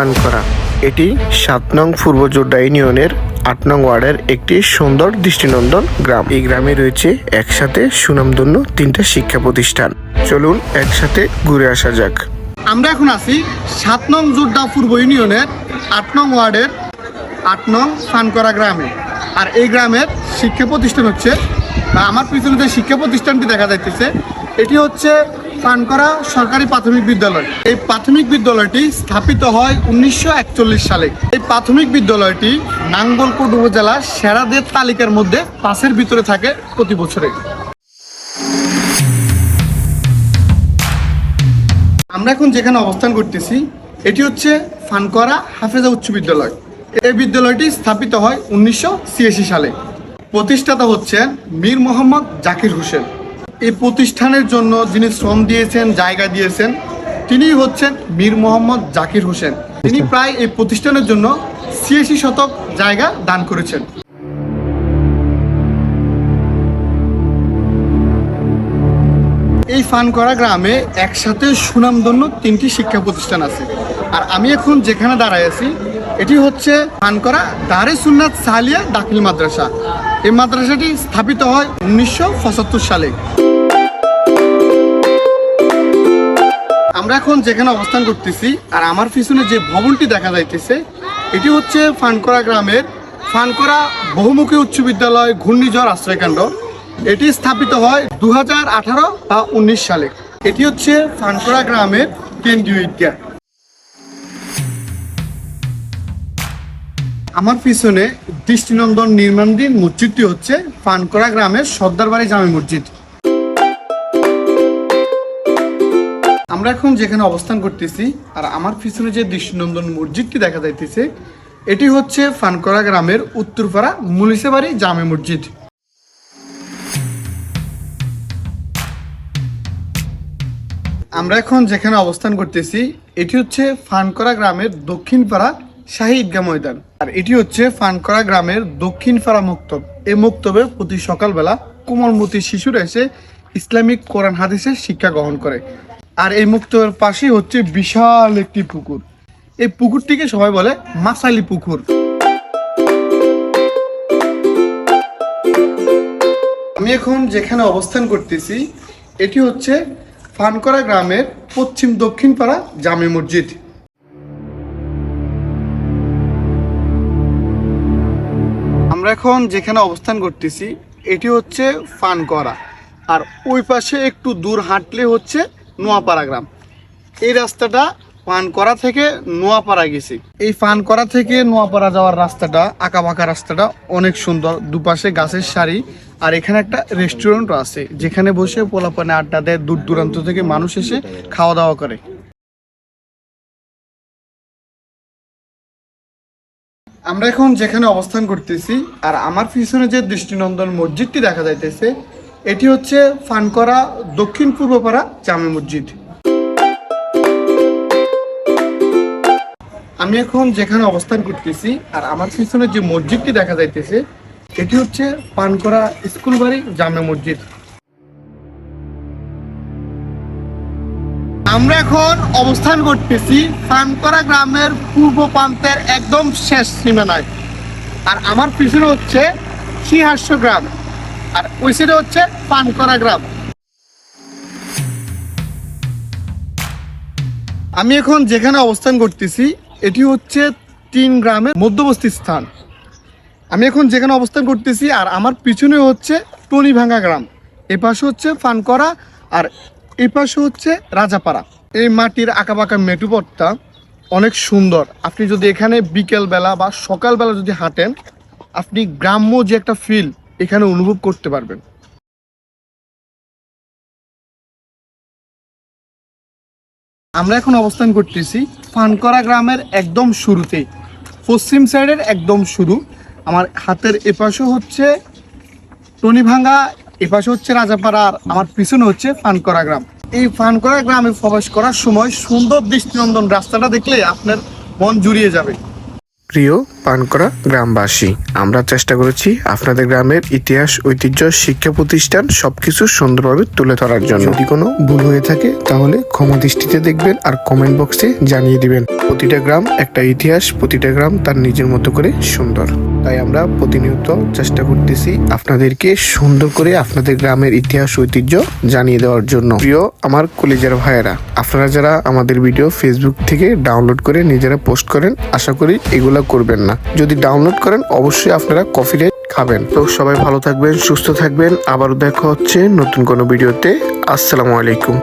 ফানকরা এটি সাত নং পূর্ব জোড্ডা ইউনিয়নের আট নং ওয়ার্ডের একটি সুন্দর দৃষ্টিনন্দন গ্রাম। এই গ্রামে রয়েছে একসাথে সুনামধন্য তিনটা শিক্ষা প্রতিষ্ঠান। চলুন একসাথে ঘুরে আসা যাক। আমরা এখন আছি সাত নং জোড্ডা পূর্ব ইউনিয়নের আট নং ওয়ার্ডের আট নং ফানকরা গ্রামে। আর এই গ্রামের শিক্ষা প্রতিষ্ঠান হচ্ছে বা আমার পিছনে যে শিক্ষা প্রতিষ্ঠানটি দেখা যাইতেছে, এটি হচ্ছে ফানকরা সরকারি প্রাথমিক বিদ্যালয়। এই প্রাথমিক বিদ্যালয়টি স্থাপিত হয় উনিশশো একচল্লিশ সালে। এই প্রাথমিক বিদ্যালয়টি নাঙ্গলকোট উপজেলার সেরাদের তালিকার মধ্যে পাশের ভিতরে থাকে প্রতি বছরে। আমরা এখন যেখানে অবস্থান করতেছি, এটি হচ্ছে ফানকরা হাফেজা উচ্চ বিদ্যালয়। এই বিদ্যালয়টি স্থাপিত হয় উনিশশো ছিয়াশি সালে। প্রতিষ্ঠাতা হচ্ছেন মীর মোহাম্মদ জাকির হোসেন। এই প্রতিষ্ঠানের জন্য যিনি শ্রম দিয়েছেন জায়গা দিয়েছেন তিনি হচ্ছেন মীর মোহাম্মদ জাকির হোসেন। তিনি প্রায় এই প্রতিষ্ঠানের জন্য ছিয়াশি শতক জায়গা দান করেছেন। এই ফানকরা গ্রামে একসাথে সুনামধন্য তিনটি শিক্ষা প্রতিষ্ঠান আছে। আর আমি এখন যেখানে দাঁড়ায় আছি এটি হচ্ছে ফানকরা দারে সুন্নাত সালিয়া দাখিল মাদ্রাসা। এই মাদ্রাসাটি স্থাপিত হয় উনিশশো পঁচাত্তর সালে। আমরা এখন যেখানে অবস্থান করতেছি আর আমার পিছনে যে ভবনটি দেখা যাইতেছে, এটি হচ্ছে ফানকরা গ্রামের ফানকরা বহুমুখী উচ্চ বিদ্যালয় ঘূর্ণিঝড় আশ্রয়কাণ্ড এটি স্থাপিত হয় দু বা উনিশ সালে। এটি হচ্ছে ফানকরা গ্রামের কেন্দ্রীয় ঈদগাহ। আমার পিছনে দৃষ্টিনন্দন নির্মাণধীন মসজিদটি হচ্ছে ফানকরা গ্রামের সর্দারবাড়ি জামে মসজিদ। আমরা এখন যেখানে অবস্থান করতেছি আর আমার পিছনে যে দৃষ্টিনন্দন মসজিদটি দেখা যাইতেছে, এটি হচ্ছে ফানকরা গ্রামের উত্তরপাড়া মুলিশাবাড়ি জামে মসজিদ। আমরা এখন যেখানে অবস্থান করতেছি, এটি হচ্ছে ফানকরা গ্রামের দক্ষিণ পাড়া শাহী ঈদগাহ ময়দান। আর এটি হচ্ছে ফানকরা গ্রামের দক্ষিণ পাড়া মুক্তব। এই মুক্তবে প্রতি সকালবেলা কোমলমতি শিশুরা এসে ইসলামিক কোরআন হাদিসের শিক্ষা গ্রহণ করে। আর এই মুক্তবের পাশেই হচ্ছে বিশাল একটি পুকুর। এই পুকুরটিকে সবাই বলে মাসালি পুকুর। আমি এখন যেখানে অবস্থান করতেছি, এটি হচ্ছে ফানকরা গ্রামের পশ্চিম দক্ষিণ পাড়া জামে মসজিদ। আমরা এখন যেখানে অবস্থান করতেছি, এটি হচ্ছে ফানকরা। আর ওই পাশে একটু দূর হাঁটলে হচ্ছে নোয়াপাড়া গ্রাম। এই রাস্তাটা ফানকরা থেকে নোয়াপাড়া গেছি। এই ফানকরা থেকে নোয়াপাড়া যাওয়ার রাস্তাটা, আঁকাবাঁকা রাস্তাটা অনেক সুন্দর। দুপাশে গাছের সারি আর এখানে একটা রেস্টুরেন্টও আছে, যেখানে বসে পোলাপানে আড্ডা দেয়, দূর দূরান্ত থেকে মানুষ এসে খাওয়া দাওয়া করে। আমরা এখন যেখানে অবস্থান করতেছি আর আমার পিছনে যে দৃষ্টিনন্দন মসজিদটি দেখা যাইতেছে এটি হচ্ছে ফানকরা দক্ষিণ পূর্বপাড়া জামে মসজিদ। আমি এখন যেখানে অবস্থান করতেছি, আর আমার পিছনে যে মসজিদটি দেখা যাইতেছে, এটি হচ্ছে পানকরা স্কুল বাড়ি জামে মসজিদ। আমরা এখন অবস্থান করতেছি পানকরা গ্রামের পূর্ব প্রান্তের একদম শেষ সীমানায়। আর আমার পিছনে হচ্ছে সিংহাস্য গ্রাম। আর ওই সাইডে হচ্ছে পানকরা গ্রাম। আমি এখন যেখানে অবস্থান করতেছি, এটি হচ্ছে তিন গ্রামের মধ্যবর্তী স্থান। আমি এখন যেখানে অবস্থান করতেছি, আর আমার পিছনে হচ্ছে টনিভাঙ্গা গ্রাম। এ পাশে হচ্ছে ফানকরা আর এই পাশে হচ্ছে রাজাপাড়া। এই মাটির আঁকাবাঁকা মেটুপথটা অনেক সুন্দর। আপনি যদি এখানে বিকেলবেলা বা সকালবেলা যদি হাঁটেন, আপনি গ্রাম্য যে একটা ফিল এখানে অনুভব করতে পারবেন। আমরা এখন অবস্থান করতেছি ফানকরা গ্রামের একদম শুরুতেই পশ্চিম সাইডের একদম শুরু। আমার হাতের এপাশে হচ্ছে টনিভাঙ্গা, এপাশে হচ্ছে রাজাপাড়া আর আমার পিছনে হচ্ছে ফানকরা গ্রাম। এই ফানকরা গ্রামে প্রবেশ করার সময় সুন্দর দৃষ্টিনন্দন রাস্তাটা দেখলে আপনার মন জুড়িয়ে যাবে। প্রিয় পানকরা গ্রামবাসী, আমরা চেষ্টা করেছি আপনাদের গ্রামের ইতিহাস, ঐতিহ্য, শিক্ষা প্রতিষ্ঠান সবকিছু সুন্দরভাবে তুলে ধরার জন্য। যদি কোনো ভুল হয়ে থাকে, তাহলে ক্ষমা দৃষ্টিতে দেখবেন আর কমেন্ট বক্সে জানিয়ে দিবেন। প্রতিটা গ্রাম একটা ইতিহাস, প্রতিটা গ্রাম তার নিজের মতো করে সুন্দর। তাই আমরা প্রতিনিয়ত চেষ্টা করতেছি আপনাদেরকে সুন্দর করে আপনাদের গ্রামের ইতিহাস, ঐতিহ্য জানিয়ে দেওয়ার জন্য। প্রিয় আমার কলেজের ভাইয়েরা, আপনারা যারা আমাদের ভিডিও ফেসবুক থেকে ডাউনলোড করে নিজেরা পোস্ট করেন, আশা করি এগুলা করবেন না। যদি ডাউনলোড করেন, অবশ্যই আপনারা কফি রেট খাবেন। তো সবাই ভালো থাকবেন, সুস্থ থাকবেন। আবারও দেখা হচ্ছে নতুন কোনো ভিডিওতে। আসসালামু আলাইকুম।